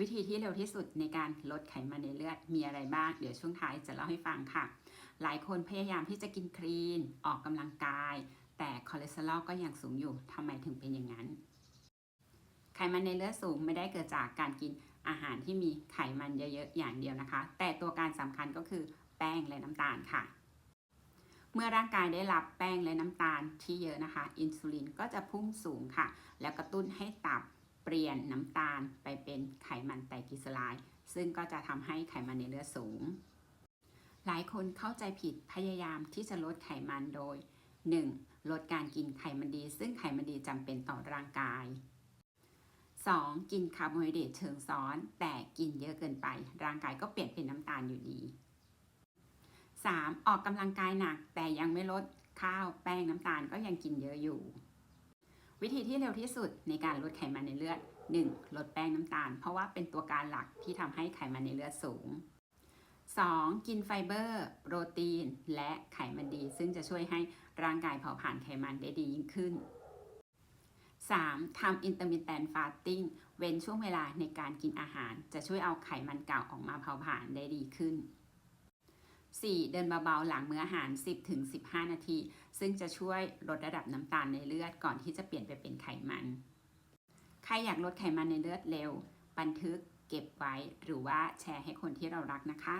วิธีที่เร็วที่สุดในการลดไขมันในเลือดมีอะไรบ้าง เดี๋ยวช่วงท้ายจะเล่าให้ฟังค่ะ หลายคนพยายามที่จะกินคลีน ออกกำลังกาย แต่คอเลสเตอรอลก็ยังสูงอยู่ทำไมถึงเป็นอย่างนั้น ไขมันในเลือดสูงไม่ได้เกิดจากการกินอาหารที่มีไขมันเยอะๆอย่างเดียวนะคะ แต่ตัวการสำคัญก็คือแป้งและน้ำตาลค่ะเมื่อร่างกายได้รับแป้งและน้ำตาลที่เยอะนะคะ อินซูลินก็จะพุ่งสูงค่ะ แล้วกระตุ้นให้ตับ เปลี่ยนน้ำตาลไปเป็นไขมันไตรกลีเซอไรด์ซึ่งก็จะทำให้ไขมันในเลือดสูง หลายคนเข้าใจผิดพยายามที่จะลดไขมันโดย 1. ลดการกินไขมันดี ซึ่งไขมันดีจำเป็นต่อร่างกาย 2. กินคาร์โบไฮเดรตเชิงซ้อน แต่กินเยอะเกินไป ร่างกายก็เปลี่ยนเป็นน้ำตาลอยู่ดี 3. ออกกำลังกายหนักแต่ยังไม่ลดข้าวแป้งน้ำตาลก็ยังกินเยอะอยู่ วิธีที่เร็วที่สุดในการลดไขมันในเลือด 1. ลดแป้งน้ำตาล เพราะว่าเป็นตัวการหลักที่ทำให้ไขมันในเลือดสูง 2. กินไฟเบอร์ โปรตีน และไขมันดี ซึ่งจะช่วยให้ร่างกายเผาผลาญไขมันได้ดียิ่งขึ้น 3. ทำ intermittent fasting เว้นช่วงเวลาในการกินอาหาร จะช่วยเอาไขมันเก่าออกมาเผาผลาญได้ดีขึ้น 4. เดินเบาๆ หลังมื้ออาหาร 10-15 นาที ซึ่งจะช่วยลดระดับน้ำตาลในเลือดก่อนที่จะเปลี่ยนไปเป็นไขมัน ใครอยากลดไขมันในเลือดเร็ว บันทึกเก็บไว้หรือว่าแชร์ให้คนที่เรารักนะคะ